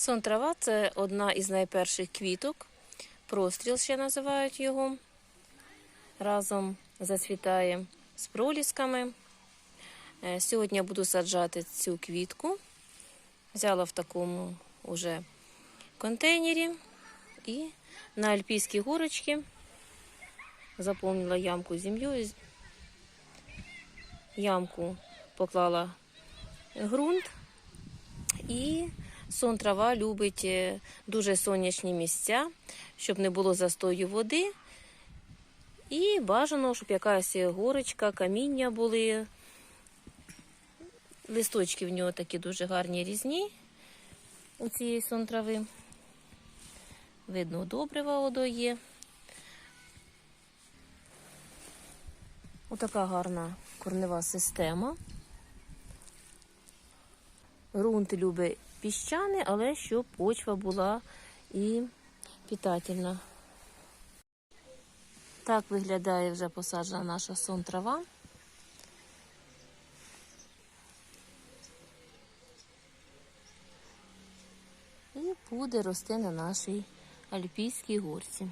Сон трава це одна із найперших квіток. Простріл ще називають його. Разом зацвітає з пролісками. Е, Сьогодні я буду саджати цю квітку. Взяла в такому уже контейнері і на альпійські горочки заповнила ямку землею. Ямку поклала ґрунт і сон трава любить е, дуже сонячні місця, щоб не було застою води. І бажано, щоб якась горочка, каміння були. Листочки в нього такі дуже гарні різні у цієї сон трави. Видно, добрива є. Отака гарна корнева система. Грунт любить піщаний, але щоб почва була і питательна. Так виглядає вже посаджена наша сон трава. І буде рости на нашій альпійській горці.